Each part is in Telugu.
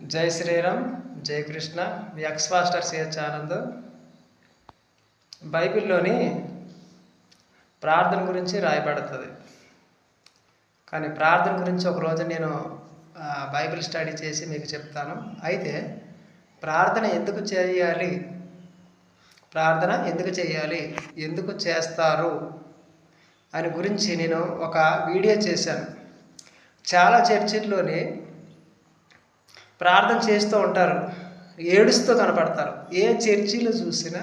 జై శ్రీరామ్ జై కృష్ణ. మీ ఎక్స్ మాస్టర్ సిహెచ్ ఆనంద్ బైబిల్లోని ప్రార్థన గురించి రాయబడుతుంది. కానీ ప్రార్థన గురించి ఒకరోజు నేను బైబిల్ స్టడీ చేసి మీకు చెప్తాను. అయితే ప్రార్థన ఎందుకు చేయాలి? ప్రార్థన ఎందుకు చేయాలి? ఎందుకు చేస్తారు? అని గురించి నేను ఒక వీడియో చేశాను. చాలా చర్చిల్లోని ప్రార్థన చేస్తూ ఉంటారు. ఏడుస్తూ కనపడతారు. ఏ చర్చిలో చూసినా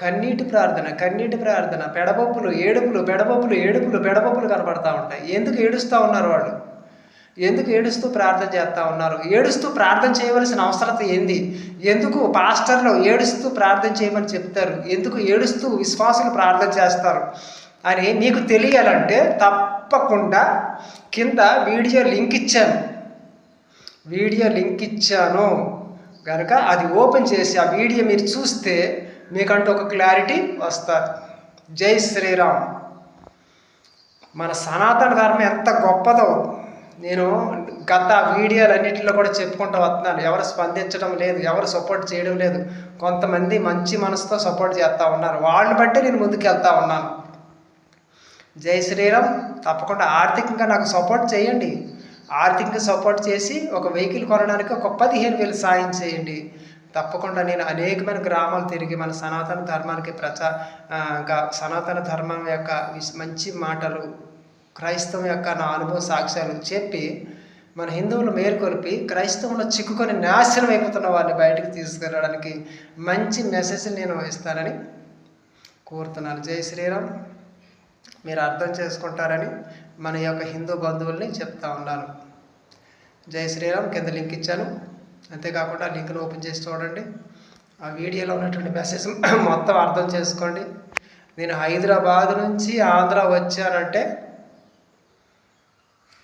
కన్నీటి ప్రార్థన కన్నీటి ప్రార్థన పెడబొప్పులు ఏడుపులు పెడబొప్పులు ఏడుపులు పెడబొప్పులు కనపడతా ఉంటాయి. ఎందుకు ఏడుస్తూ ఉన్నారు వాళ్ళు? ఎందుకు ఏడుస్తూ ప్రార్థన చేస్తూ ఉన్నారు? ఏడుస్తూ ప్రార్థన చేయవలసిన అవసరత ఏంది? ఎందుకు పాస్టర్లు ఏడుస్తూ ప్రార్థన చేయమని చెప్తారు? ఎందుకు ఏడుస్తూ విశ్వాసులు ప్రార్థన చేస్తారు? అని మీకు తెలియాలంటే తప్పకుండా కింద వీడియో లింక్ ఇచ్చాను. వీడియో లింక్ ఇచ్చాను. కనుక అది ఓపెన్ చేసి ఆ వీడియో మీరు చూస్తే మీకంటూ ఒక క్లారిటీ వస్తుంది. జై శ్రీరామ్. మన సనాతన ధర్మం ఎంత గొప్పదో. నేను గత వీడియోలన్నింటిలో కూడా చెప్పుకుంటూ వస్తున్నాను. ఎవరు స్పందించడం లేదు ఎవరు సపోర్ట్ చేయడం లేదు. కొంతమంది మంచి మనసుతో సపోర్ట్ చేస్తూ ఉన్నారు. వాళ్ళని బట్టి నేను ముందుకు ఉన్నాను. జై శ్రీరామ్. తప్పకుండా ఆర్థికంగా నాకు సపోర్ట్ చేయండి. ఆర్థికంగా సపోర్ట్ చేసి ఒక వెహికల్ కొనడానికి ఒక పదిహేను వేలు సాయం చేయండి. తప్పకుండా నేను అనేకమైన గ్రామాలు తిరిగి మన సనాతన ధర్మానికి ప్రచా ఇంకా సనాతన ధర్మం యొక్క మంచి మాటలు క్రైస్తవం యొక్క నా అనుభవ సాక్ష్యాలు చెప్పి మన హిందువులు మేల్కొల్పి క్రైస్తవంలో చిక్కుకొని నాశనం అయిపోతున్న వారిని బయటకు తీసుకురావడానికి మంచి మెసేజ్ నేను ఇస్తానని కోరుతున్నాను. జై శ్రీరామ్. మీరు అర్థం చేసుకుంటారని మన యొక్క హిందూ బంధువుల్ని చెప్తా ఉన్నాను. జై శ్రీరామ్ కింద లింక్ ఇచ్చాను. అంతేకాకుండా లింక్ను ఓపెన్ చేసి చూడండి. ఆ వీడియోలో ఉన్నటువంటి మెసేజ్ మొత్తం అర్థం చేసుకోండి. నేను హైదరాబాద్ నుంచి ఆంధ్ర వచ్చానంటే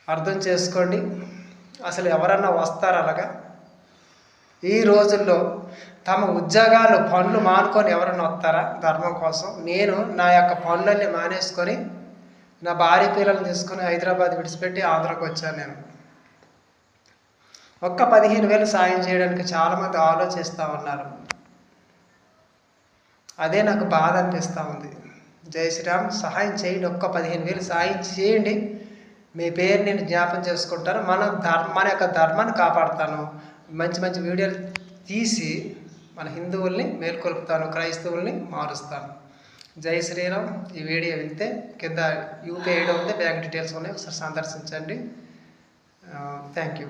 అర్థం చేసుకోండి. అసలు ఎవరన్నా వస్తారు అలాగా ఈ రోజుల్లో తమ ఉద్యోగాలు పనులు మానుకొని ఎవరైనా వస్తారా ధర్మం కోసం? నేను నా యొక్క పనులన్నీ మానేసుకొని నా భార్య పిల్లల్ని తీసుకొని హైదరాబాద్ విడిచిపెట్టి ఆంధ్రాకి వచ్చాను నేను. ఒక్క పదిహేను వేలు సాయం చేయడానికి చాలామంది ఆలోచిస్తూ ఉన్నారు. అదే నాకు బాధ అనిపిస్తూ ఉంది. జై శ్రీరామ్ సహాయం చేయండి. ఒక్క పదిహేను వేలు సహాయం చేయండి. మీ పేరు నేను జ్ఞాపం చేసుకుంటాను. మన ధర్మ మన యొక్క ధర్మాన్ని కాపాడుతాను. మంచి మంచి వీడియోలు తీసి మన హిందువుల్ని మేల్కొల్పుతాను క్రైస్తవుల్ని మారుస్తాను. జై శ్రీరామ్. ఈ వీడియో వింటే కింద యూపీఐ ఉంది బ్యాంక్ డీటెయిల్స్ ఉన్నాయి ఒకసారి సందర్శించండి. Thank you.